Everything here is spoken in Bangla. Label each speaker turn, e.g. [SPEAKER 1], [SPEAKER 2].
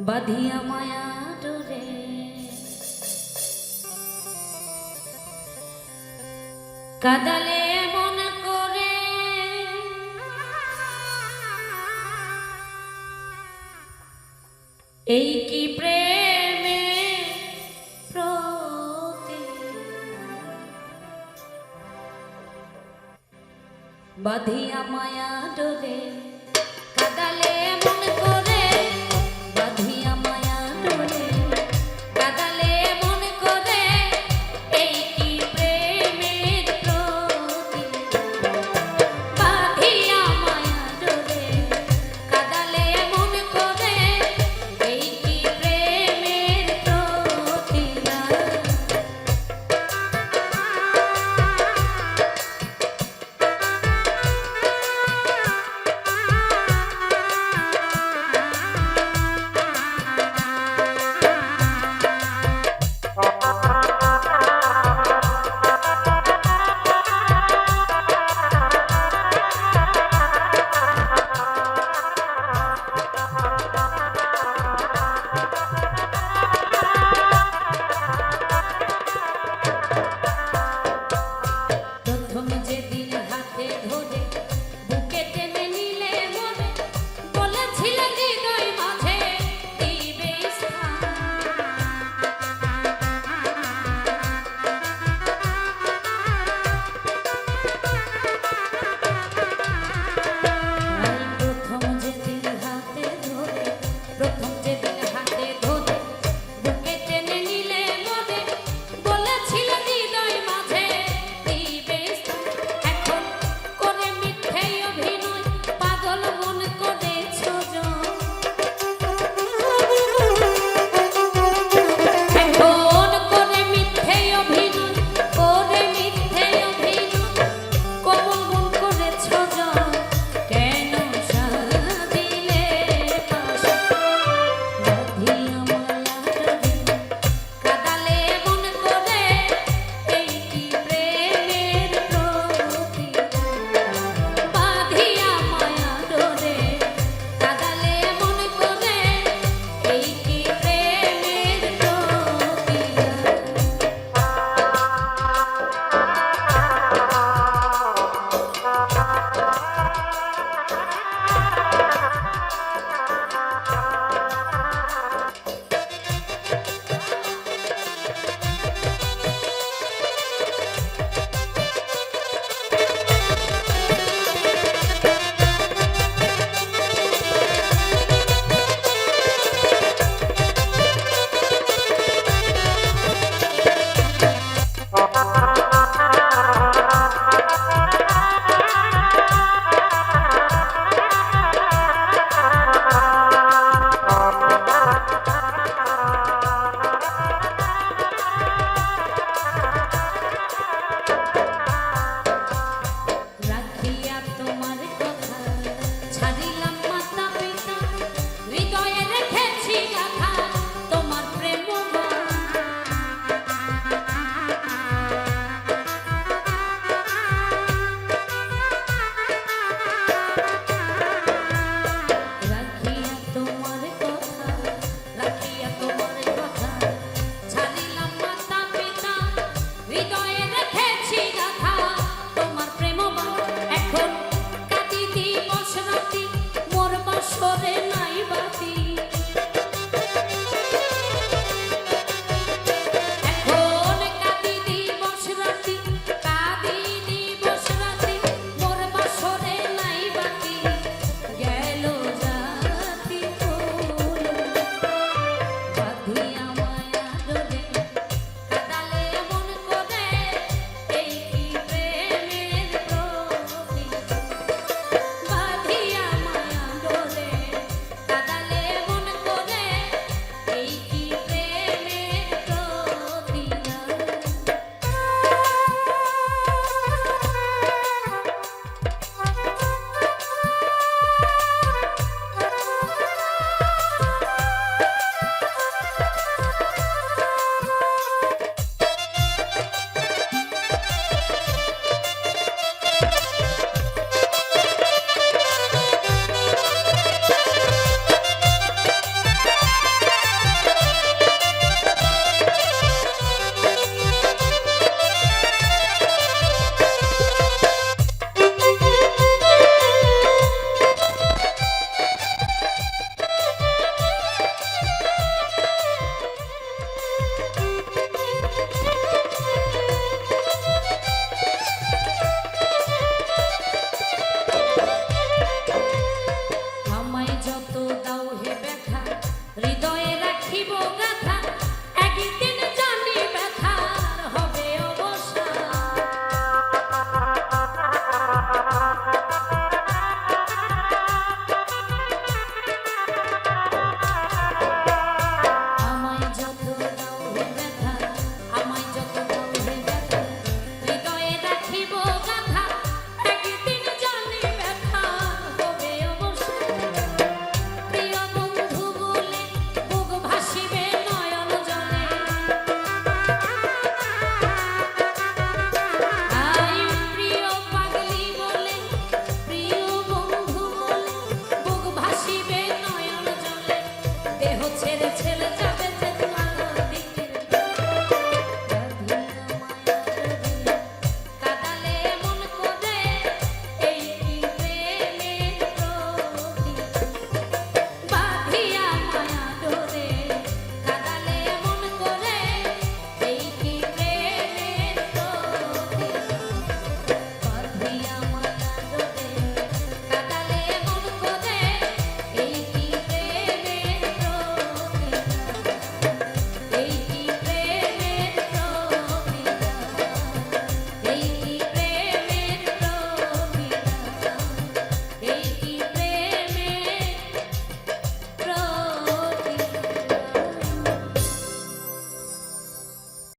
[SPEAKER 1] বাঁধিয়া মায়া ডোরে। কাদালে মন করে। এই কি প্রেমে প্রতি? বাঁধিয়া মায়া ডোরে। কাদালে মন করে